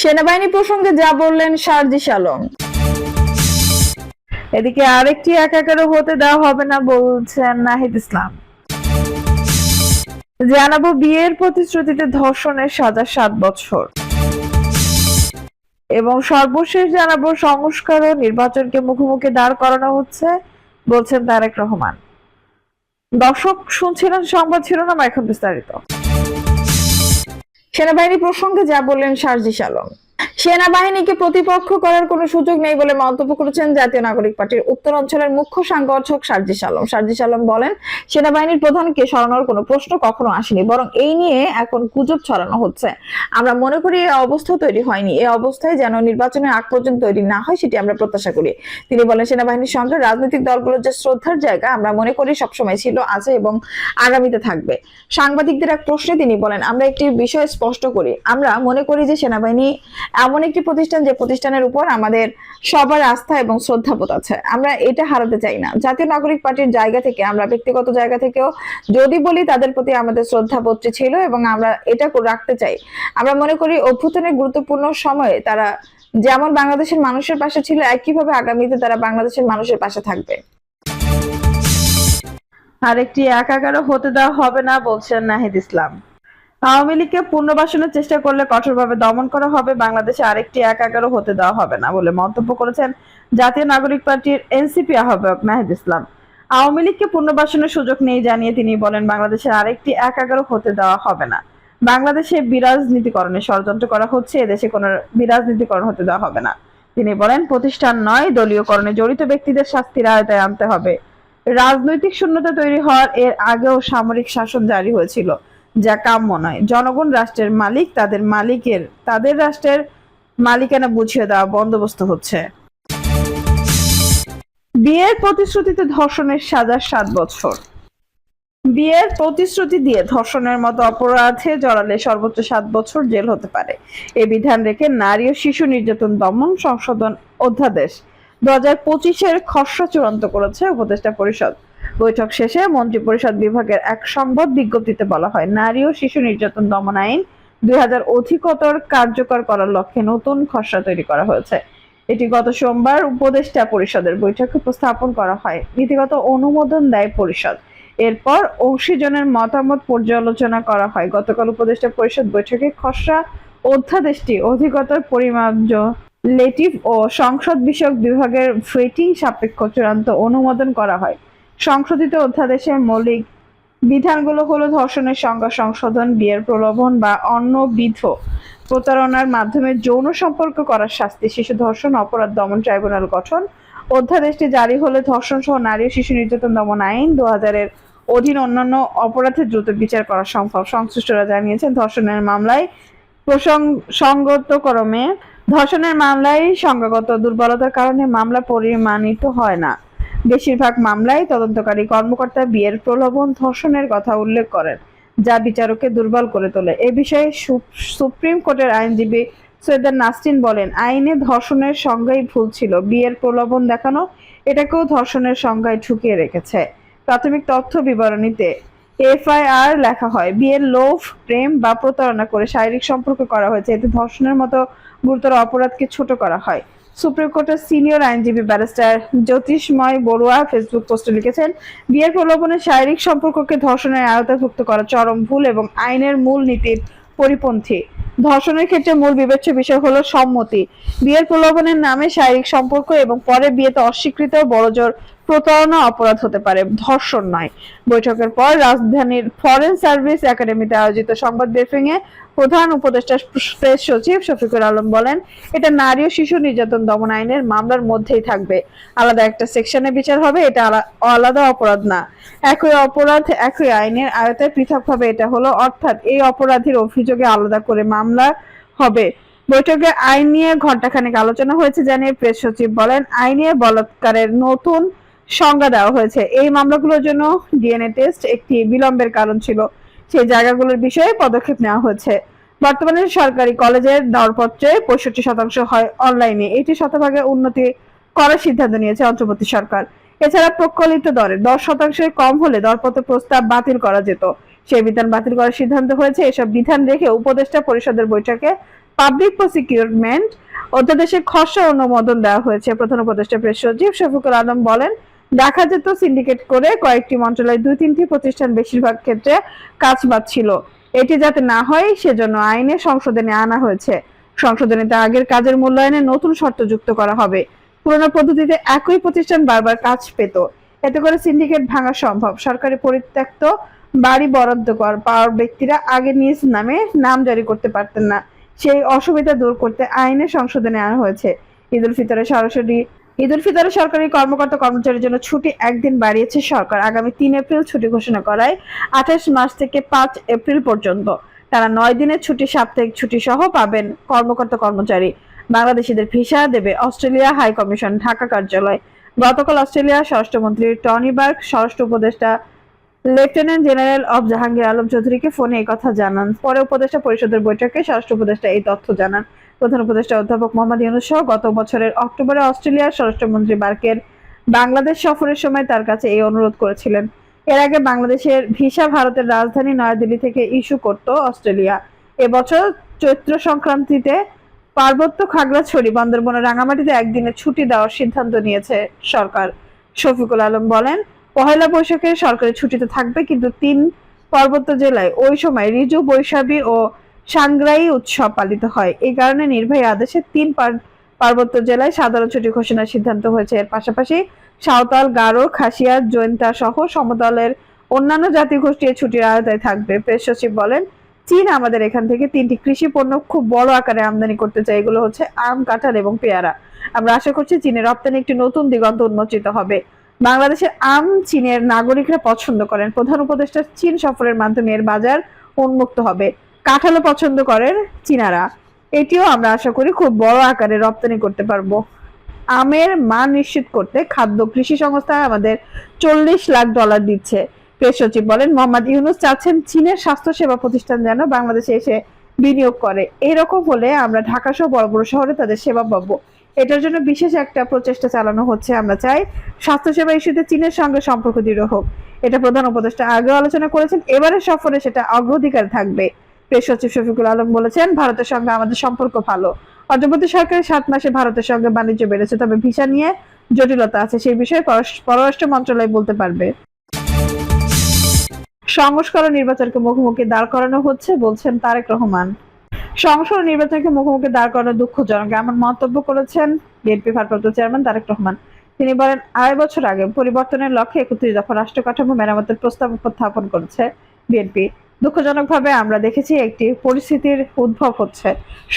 সেনাবাহিনী প্রসঙ্গে যা বললেন সারজিস আলম এদিকে আরেকটি একাকারও হতে দেওয়া হবে না বলছেন নাহিদ ইসলাম। জানাব বিয়ের প্রতিশ্রুতিতে ধর্ষণের সাজা সাত বছর। এবং সর্বশেষ জানাব সংস্কার ও নির্বাচনকে মুখোমুখি দাঁড় করানো হচ্ছে, বলছেন তারেক রহমান। দর্শক শুনছিলেন সংবাদ শিরোনাম এখন বিস্তারিত। সেনাবাহিনী প্রসঙ্গে যা বললেন সারজিস আলম সেনাবাহিনীকে প্রতিপক্ষ করার কোনো সুযোগ নেই বলে মন্তব্য করেছেন জাতীয় নাগরিক পার্টির উত্তর অঞ্চলের মুখ্য সংগঠক সার্জিস আলম সার্জিস আলম বলেন, সেনাবাহিনীর প্রধানকে সরানোর কোনো প্রশ্ন কখনো আসেনি, বরং এই নিয়ে এখন গুজব ছড়ানো হচ্ছে। আমরা মনে করি এই অবস্থা তৈরি হয়নি এই অবস্থায় যেন নির্বাচনের আগ পর্যন্ত তৈরি না হয় সেটি আমরা প্রত্যাশা করি। তিনি বলেন, সেনাবাহিনীর সঙ্গে রাজনৈতিক দলগুলোর যে শ্রদ্ধার জায়গা আমরা মনে করি সবসময় ছিল, আছে এবং আগামীতে থাকবে। সাংবাদিকদের এক প্রশ্নে তিনি বলেন, আমরা একটি বিষয় স্পষ্ট করি। আমরা মনে করি যে সেনাবাহিনী এমন একটি প্রতিষ্ঠান যে প্রতিষ্ঠানের উপর আমাদের সবার আস্থা এবং শ্রদ্ধাবোধ আছে। আমরা এটা হারাতে চাই না। জাতীয় নাগরিক পার্টির জায়গা থেকে, আমরা ব্যক্তিগত জায়গা থেকেও যদি বলি, তাদের প্রতি আমাদের শ্রদ্ধাবোধটি ছিল এবং আমরা এটা রাখতে চাই। আমরা মনে করি, অভ্যুত্থানের গুরুত্বপূর্ণ সময়ে তারা যেমন বাংলাদেশের মানুষের পাশে ছিল, একইভাবে আগামীতে তারা বাংলাদেশের মানুষের পাশে থাকবে। আরেকটি একাকারও হতে দেওয়া হবে না, বলছেন নাহিদ ইসলাম। আওয়ামী লীগকে পুনর্বাসনের চেষ্টা করলে কঠোরভাবে দমন করা হবে, বাংলাদেশে আরেকটি একাকারও হতে দেওয়া হবে না বলে মন্তব্য করেছেন জাতীয় নাগরিক পার্টির এনসিপি আহ্বায়ক নাহিদ ইসলাম। আওয়ামী লীগকে পুনর্বাসনের সুযোগ নেই জানিয়ে তিনি বলেন বাংলাদেশের আরেকটি একাকারও হতে দেওয়া হবে না। বাংলাদেশে বিরাজনীতিকরণে ষড়যন্ত্র করা হচ্ছে, এদেশে কোনো বিরাজনীতিকরণ হতে দেওয়া হবে না। তিনি বলেন, প্রতিষ্ঠান নয়, দলীয়করণে জড়িত ব্যক্তিদের শাস্তির আয়তায় আনতে হবে। রাজনৈতিক শূন্যতা তৈরি হওয়ার এর আগেও সামরিক শাসন জারি হয়েছিল। যা কাম্য নয়। জনগণ রাষ্ট্রের মালিক, তাদের মালিকের, তাদের রাষ্ট্রের মালিকানা বুঝিয়ে দেওয়া বন্দোবস্ত হচ্ছে। বিয়ের প্রতিশ্রুতিতে ধর্ষণের সাজা সাত বছর। বিয়ের প্রতিশ্রুতি দিয়ে ধর্ষণের মতো অপরাধে জড়ালে সর্বোচ্চ সাত বছর জেল হতে পারে। এ বিধান রেখে নারী ও শিশু নির্যাতন দমন সংশোধন অধ্যাদেশ দু হাজার পঁচিশের খসড়া চূড়ান্ত করেছে উপদেষ্টা পরিষদ। বৈঠক শেষে মন্ত্রিপরিষদ বিভাগের এক সংবাদ বিজ্ঞপ্তিতে বলা হয়, নারী ও শিশু নির্যাতন দমন আইন দুই হাজার অধিকতর কার্যকর করার লক্ষ্যে নতুন খসড়া তৈরি করা হয়েছে। এটি গত সোমবার উপদেষ্টা পরিষদের বৈঠকে উপস্থাপন করা হয়। নীতিগত অনুমোদন দেয় পরিষদ। এরপর অংশীজনের মতামত পর্যালোচনা করা হয়। গতকাল উপদেষ্টা পরিষদ বৈঠকে খসড়া অধ্যাদেশটি অধিকতর পরিমার্য লেটিভ ও সংসদ বিষয়ক বিভাগের ভেটিং সাপেক্ষ চূড়ান্ত অনুমোদন করা হয়। সংশোধিত অধ্যাদেশের মৌলিক বিধানগুলো হলো ধর্ষণের সংজ্ঞা সংশোধন, বিয়ের প্রলোভন বা অন্যবিধ প্রতারণার মাধ্যমে যৌন সম্পর্ক করার শাস্তি, শিশু ধর্ষণ, অপরাধ দমন ট্রাইব্যুনাল গঠন। অধ্যাদেশটি জারি হলে ধর্ষণ সহ নারী ও শিশু নির্যাতন দমন আইন দু হাজারের অধীন অন্যান্য অপরাধের দ্রুত বিচার করা সম্ভব। সংশ্লিষ্টরা জানিয়েছেন, ধর্ষণের মামলায় প্রসঙ্গত ক্রমে ধর্ষণের মামলায় সংজ্ঞাগত দুর্বলতার কারণে মামলা পরিমাণিত হয় না। বেশিরভাগ মামলায় তদন্তকারী কর্মকর্তা বিয়ের প্রলোভন ধর্ষণের কথা উল্লেখ করেন, যা বিচারককে দুর্বল করে তোলে। এ বিষয়ে সুপ্রিম কোর্টের আইনজীবী সৈয়দ নাসরিন বলেন, আইনে ধর্ষণের সংজ্ঞাই ভুল ছিল। বিয়ের প্রলোভন দেখানো, এটাকেও ধর্ষণের সংজ্ঞায় ঢুকিয়ে রেখেছে। প্রাথমিক তথ্য বিবরণীতে এফআইআর লেখা হয়, বিয়ের লোভ, প্রেম বা প্রতারণা করে শারীরিক সম্পর্ক করা হয়েছে। এতে ধর্ষণের মতো গুরুতর অপরাধকে ছোট করা হয়। সুপ্রিম কোর্টের সিনিয়র আইনজীবী ব্যারিস্টার জ্যোতিষময় বড়ুয়া ফেসবুক পোস্টে লিখেছেন, বিয়ের প্রলোভনে শারীরিক সম্পর্ককে ধর্ষণের আওতাভুক্ত করা চরম ভুল এবং আইনের মূল নীতির পরিপন্থী। ধর্ষণের ক্ষেত্রে মূল বিবেচ্য বিষয় হলো সম্মতি। বিয়ের প্রলোভনের নামে শারীরিক সম্পর্ক এবং পরে বিয়েতে অস্বীকৃত বড়জোর প্রতারণা অপরাধ হতে পারে, ধর্ষণ নয়। বৈঠকের পর রাজধানীর ফরেন সার্ভিস একাডেমিতে আয়োজিত সংবাদ ব্রিফিং এ প্রধান উপদেষ্টা প্রেস সচিব শফিকুল আলম বলেন, এটা নারী ও শিশু নির্যাতন দমন আইনের মামলার মধ্যেই থাকবে। আলাদা একটা সেকশনে বিচার হবে, এটা আলা- আলাদা অপরাধ না। একই অপরাধ, একই আইনের আয়তায় পৃথকভাবে এটা হলো অর্থাৎ এই অপরাধীর অভিযোগে আলাদা করে মামলা হবে। বৈঠকে আইন নিয়ে ঘণ্টাখানেক আলোচনা হয়েছে জানিয়ে প্রেস সচিব বলেন, আইনে বলাৎকারের নতুন সংজ্ঞা দেওয়া হয়েছে। এই মামলাগুলোর জন্য ডিএনএ টেস্ট একটি বিলম্বের কারণ ছিল। সেই জায়গাগুলোর বিষয়ে পদক্ষেপ নেওয়া হয়েছে। বর্তমানে সরকারি কলেজের দরপত্রে পঁয়ষট্টি শতাংশ হয় অনলাইনে। এটি শতভাগে উন্নতি করার সিদ্ধান্ত নিয়েছে অন্তর্বর্তী সরকার। এছাড়া প্রকলিত দরে দশ শতাংশের কম হলে দরপত্র প্রস্তাব বাতিল করা যেত। সেই বিধান বাতিল করার সিদ্ধান্ত হয়েছে। এসব বিধান রেখে উপদেষ্টা পরিষদের বৈঠকে পাবলিক প্রসিকিউটমেন্ট অধ্যাদেশে খসড়া অনুমোদন দেওয়া হয়েছে। প্রধান উপদেষ্টা প্রেস সচিব শফিকুল আলম বলেন দেখা যেত সিন্ডিকেট করে কয়েকটি মন্ত্রণালয়, দুই তিনটি প্রতিষ্ঠান বেশিরভাগ ক্ষেত্রে কাজ ছিল। এটি যাতে না হয়, সেজন্য আইনে সংশোধনে আনা হয়েছে। সংশোধনীতে আগের কাজের মূল্যায়নে নতুন শর্ত যুক্ত করা হবে। পুরোনো পদ্ধতিতে একই প্রতিষ্ঠান বারবার কাজ পেত। এতে করে সিন্ডিকেট ভাঙা সম্ভব। সরকারি পরিত্যক্ত বাড়ি বরাদ্দ কর পাওয়ার ব্যক্তিরা আগে নিজ নামে নাম জারি করতে পারতেন না। সেই অসুবিধা দূর করতে আইনে সংশোধনে আনা হয়েছে। ঈদ উল ফিতরে সরাসরি ঈদ উল সরকারি কর্মকর্তা কর্মচারীর জন্য ছুটি একদিন বাড়িয়েছে সরকার। আগামী তিন এপ্রিল ছুটি ঘোষণা করায় আঠাশ মার্চ থেকে পাঁচ এপ্রিল পর্যন্ত। তারা নয় দিনের ছুটি, সাপ্তাহিক ছুটি সহ পাবেন কর্মকর্তা কর্মচারী। বাংলাদেশিদের ভিসা দেবে অস্ট্রেলিয়া হাই কমিশন ঢাকা কার্যালয়। গতকাল অস্ট্রেলিয়া স্বরাষ্ট্রমন্ত্রী টনি বার্গ স্বরাষ্ট্র উপদেষ্টা লেফটেন্যান্ট জেনারেল অব জাহাঙ্গীর আলম চৌধুরীকে ফোনে কথা জানান। পরে উপদেষ্টা পরিষদের বৈঠকে স্বরাষ্ট্র উপদেষ্টা এই তথ্য জানান। প্রধান উপদেষ্টা অধ্যাপক মোহাম্মদ ইউনুস সহ গত বছরের অক্টোবরে অস্ট্রেলিয়ার স্বরাষ্ট্রমন্ত্রী বার্কের বাংলাদেশ সফরের সময় তার কাছে এই অনুরোধ করেছিলেন। এর আগে বাংলাদেশের ভিসা ভারতের রাজধানী নয়াদিল্লি থেকে ইস্যু করত অস্ট্রেলিয়া। এবছর চৈত্র সংক্রান্তিতে পার্বত্য খাগড়াছড়ি বান্দরবন রাঙামাটিতে একদিনের ছুটি দেওয়ার সিদ্ধান্ত নিয়েছে সরকার। শফিকুল আলম বলেন, পহেলা বৈশাখে সরকারি ছুটিতে থাকবে, কিন্তু তিন পার্বত্য জেলায় ওই সময় রিজু বৈশাখী ও সাংগ্রাই উৎসব পালিত হয়। এই কারণে নির্বাহী আদেশে তিন পার- পার্বত্য জেলায় সাধারণ ছুটি ঘোষণার সিদ্ধান্ত হয়েছে। এর পাশাপাশি সাঁওতাল, গারো, খাসিয়া, জৈন্তা সহ সমতলের অন্যান্য জাতিগোষ্ঠী এই ছুটির আওতায় থাকবে। প্রেস সচিব বলেন, চীন আমাদের এখান থেকে তিনটি কৃষি পণ্য খুব বড় আকারে আমদানি করতে চায়। এগুলো হচ্ছে আম, কাঁঠাল এবং পেয়ারা। আমরা আশা করছি চীনের রপ্তানি একটি নতুন দিগন্ত উন্মোচিত হবে। বাংলাদেশের আম চীনের নাগরিকরা পছন্দ করেন। প্রধান উপদেষ্টা চীন সফরের মাধ্যমে এর বাজার উন্মুক্ত হবে। কাঁঠালও পছন্দ করেন চীনারা। এটিও আমরা আশা করি খুব বড় আকারে রপ্তানি করতে পারব। আমের মান নিশ্চিত করতে খাদ্য কৃষি সংস্থা আমাদের চল্লিশ লাখ ডলার দিচ্ছে। প্রেস সচিব বলেন, মোহাম্মদ ইউনুস চাচ্ছেন চীনের স্বাস্থ্য সেবা প্রতিষ্ঠান যেন বাংলাদেশে এসে বিনিয়োগ করে। এরকম হলে আমরা ঢাকা সহ বড় বড় শহরে তাদের সেবা পাবো। এটার জন্য বিশেষ একটা প্রচেষ্টা চালানো হচ্ছে। আমরা চাই স্বাস্থ্যসেবা ইস্যুতে চীনের সঙ্গে সম্পর্ক দৃঢ় হোক। এটা প্রধান উপদেষ্টা আগেও আলোচনা করেছেন, এবারের সফরে সেটা অগ্রাধিকার থাকবে। প্রেস সচিব শফিকুল আলম বলেছেন, ভারতের সঙ্গে আমাদের সম্পর্ক ভালো। অন্তর্বর্তী সরকারের সাত মাসে ভারতের সঙ্গে বাণিজ্য বেড়েছে, তবে ভিসা নিয়ে জটিলতা আছে, সেই বিষয়ে পররাষ্ট্র- মন্ত্রণালয় বলতে পারবে। সংস্কার ও নির্বাচনকে মুখোমুখি দাঁড় করানো হচ্ছে, বলছেন তারেক রহমান। সংসদ নির্বাচনকে মুখোমুখি দাঁড় করানো দুঃখজনক, এমন মন্তব্য করেছেন বিএনপি ভারপ্রাপ্ত চেয়ারম্যান তারেক রহমান। তিনি বলেন, আড়াই বছর আগে পরিবর্তনের লক্ষ্যে একত্রিশ দফা রাষ্ট্র কাঠামো মেরামতের প্রস্তাব উপস্থাপন করেছে বিএনপি। দুঃখজনকভাবে আমরা দেখেছি একটি পরিস্থিতির উদ্ভব হচ্ছে।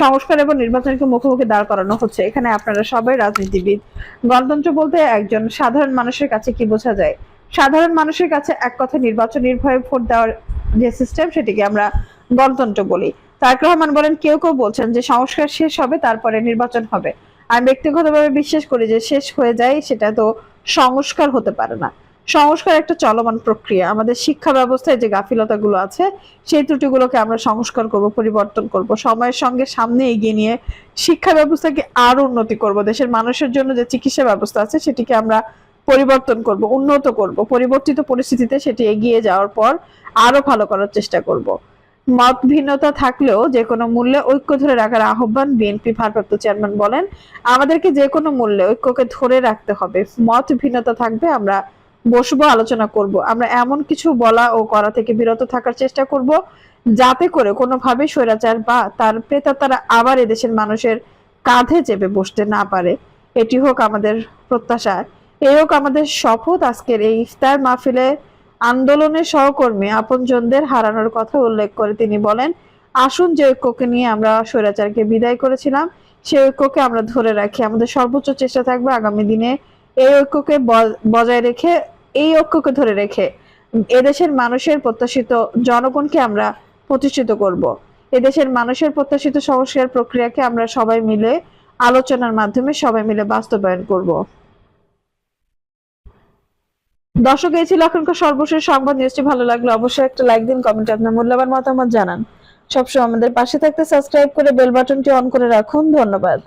সংস্কার এবং নির্বাচনকে মুখোমুখি দাঁড় করানো হচ্ছে। এখানে আপনারা সবাই রাজনীতিবিদ। গণতন্ত্র বলতে একজন সাধারণ মানুষের কাছে কি বোঝা যায়? সাধারণ মানুষের কাছে এক কথা নির্বাচন নির্ভয়ে ভোট দেওয়ার যে সিস্টেম সেটিকে আমরা গণতন্ত্র বলি। তারেক রহমান বলেন, কেউ কেউ বলছেন যে সংস্কার শেষ হবে, তারপরে নির্বাচন হবে। আমি ব্যক্তিগতভাবে বিশ্বাস করি যে শেষ হয়ে যায়, সেটা তো সংস্কার হতে পারে না। সংস্কার একটা চলমান প্রক্রিয়া। আমাদের শিক্ষা ব্যবস্থায় যে গাফিলতাগুলো আছে, সেই ত্রুটিগুলোকে আমরা সংস্কার করব, পরিবর্তন করব, সময়ের সঙ্গে সামনে এগিয়ে নিয়ে শিক্ষা ব্যবস্থাকে আরও উন্নতি করব, দেশের মানুষের জন্য যে চিকিৎসা ব্যবস্থা আছে সেটিকে আমরা পরিবর্তন করব, উন্নত করব, পরিবর্তিত পরিস্থিতিতে সেটি এগিয়ে যাওয়ার পর আরও ভালো করার চেষ্টা করব। মত ভিন্নতা থাকলেও যে কোনো মূল্যে ঐক্য ধরে রাখার আহ্বান বিএনপি ভারপ্রাপ্ত চেয়ারম্যান বলেন, আমাদেরকে যে কোনো মূল্যে ঐক্যকে ধরে রাখতে হবে। মত ভিন্নতা থাকবে, আমরা বসবো, আলোচনা করব। আমরা এমন কিছু বলা ও করা থেকে বিরত থাকার চেষ্টা করব, যাতে করে কোনোভাবে স্বৈরাচার বা তার প্রেতাত্মারা আবার এদেশের মানুষের কাঁধে চেপে বসতে না পারে। এটি হোক আমাদের প্রত্যাশা। এই হোক আমাদের শপথ আজকের এই ইফতার মাহফিলে। আন্দোলনের সহকর্মী আপনজনদের হারানোর কথা উল্লেখ করে তিনি বলেন, আসুন যে ঐক্যকে নিয়ে আমরা স্বৈরাচারকে বিদায় করেছিলাম সেই ঐক্যকে আমরা ধরে রাখি। আমাদের সর্বোচ্চ চেষ্টা থাকবে আগামী দিনে এই ঐক্যকে বজায় রেখে এই ঐক্যকে ধরে রেখে এদেশের মানুষের প্রত্যাশিত জনগণকে আমরা প্রতিষ্ঠিত করব। এদেশের মানুষের প্রত্যাশিত সংস্কার প্রক্রিয়াকে আমরা সবাই মিলে আলোচনার মাধ্যমে সবাই মিলে বাস্তবায়ন করব। দর্শক, এই ছিল এখনকার সর্বশেষ সংবাদ। নিউজটি ভালো লাগলে অবশ্যই একটা লাইক দিন, কমেন্টে আপনার মূল্যবান মতামত জানান। সবসময় আমাদের পাশে থাকতে সাবস্ক্রাইব করে বেল বাটনটি অন করে রাখুন। ধন্যবাদ।